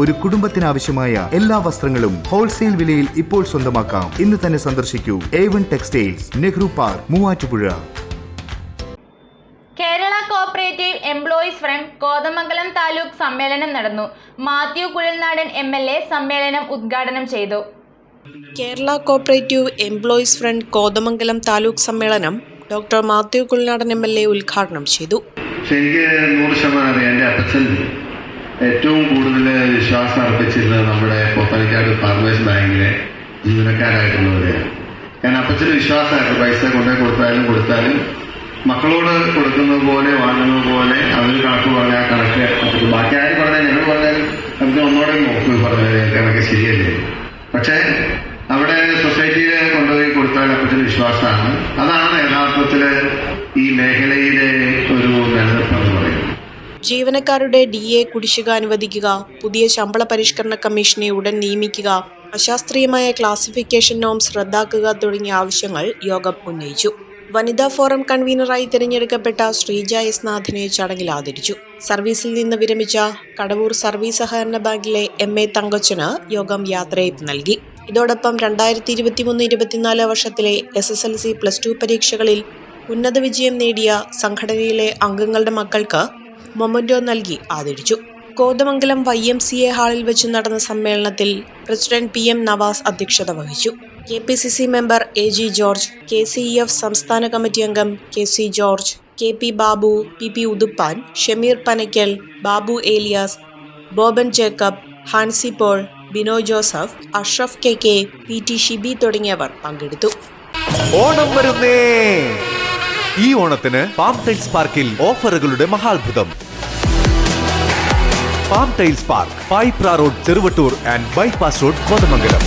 ഒരു കുടുംബത്തിനാവശ്യമായ എല്ലാ വസ്ത്രങ്ങളും ഹോൾസെയിൽ വിലയിൽ ഇപ്പോൾ സ്വന്തമാക്കാം. ഇന്ന് തന്നെ സന്ദർശിക്കൂ. A one textiles Nehru park Muvattupuzha. Kerala cooperative employees front Kothamangalam taluk സമ്മേളനം നടന്നു. Mathew Kuzhalnadan M L A സമ്മേളനം ഉദ്ഘാടനം ചെയ്തു. Kerala cooperative employees front Kothamangalam taluk സമ്മേളനം doctor Mathew Kuzhalnadan M L A ഉദ്ഘാടനം ചെയ്തു. പക്ഷെ എനിക്ക് നൂറ് ശതമാനം അറിയാം എന്റെ അപ്പച്ചൻ ഏറ്റവും കൂടുതൽ വിശ്വാസം അർപ്പിച്ചിരുന്നത് നമ്മുടെ പൊത്തനക്കാട് ഫാർമേഴ്സ് ബാങ്കിലെ ജീവനക്കാരായിട്ടുള്ളവരെയാണ് കാരണം അപ്പച്ചന് വിശ്വാസമായിരുന്നു പൈസ കൊണ്ടേ കൊടുത്താലും കൊടുത്താലും മക്കളോട് കൊടുക്കുന്നത് പോലെ വാങ്ങുന്നത് പോലെ അവർ കണക്ക് പറഞ്ഞ ആ കണക്ക് അവർക്ക് ബാക്കി ആര് പറഞ്ഞാൽ ഞങ്ങൾ പറഞ്ഞാലും നമുക്ക് ഒന്നോടെ നോക്കി പറഞ്ഞാൽ കണക്ക് ശരിയല്ലേ. പക്ഷേ അവിടെ സൊസൈറ്റിയിൽ കൊണ്ടുപോയി കൊടുത്താൽ അപ്പച്ചന് വിശ്വാസമാണ്. അതാണ് യഥാർത്ഥത്തിൽ ഈ മേഖലയിലെ ജീവനക്കാരുടെ ഡി എ കുടിശ്ശിക അനുവദിക്കുക പുതിയ ശമ്പള പരിഷ്കരണ കമ്മീഷനെ ഉടൻ നിയമിക്കുക അശാസ്ത്രീയമായ ക്ലാസിഫിക്കേഷൻ നോംസ് റദ്ദാക്കുക തുടങ്ങിയ ആവശ്യങ്ങൾ യോഗം ഉന്നയിച്ചു. വനിതാ ഫോറം കൺവീനറായി തിരഞ്ഞെടുക്കപ്പെട്ട ശ്രീജ എസ് നാഥിനെ ചടങ്ങിൽ ആദരിച്ചു. സർവീസിൽ നിന്ന് വിരമിച്ച കടവൂർ സർവീസ് സഹകരണ ബാങ്കിലെ എം എ തങ്കച്ചന് യോഗം യാത്രയപ്പ് നൽകി. ഇതോടൊപ്പം രണ്ടായിരത്തി ഇരുപത്തിമൂന്ന് ഇരുപത്തിനാല് വർഷത്തിലെ S S L C plus two പരീക്ഷകളിൽ ഉന്നത വിജയം നേടിയ സംഘടനയിലെ അംഗങ്ങളുടെ മക്കൾക്ക് മൊമന്റോ നൽകി ആദരിച്ചു. Kothamangalam Y M C A ഹാളിൽ വെച്ച് നടന്ന സമ്മേളനത്തിൽ പ്രസിഡന്റ് പി എം നവാസ് അധ്യക്ഷത വഹിച്ചു. K P C C member A G George K C F സംസ്ഥാന കമ്മിറ്റി അംഗം K C George K P Babu P P Uthuppan Shameer Panakkal Babu Elias Boban Jacob Hansi Paul Bino Joseph Ashraf K K P T Shibi തുടങ്ങിയവർ പങ്കെടുത്തു. ഓണം വരുന്നേ. ഈ ഓണത്തിന് palm പാർക്കിൽ ഓഫറുകളുടെ മഹാത്ഭുതം. Palm tiles park Paipra road Cheruvattoor and bypass road Kothamangalam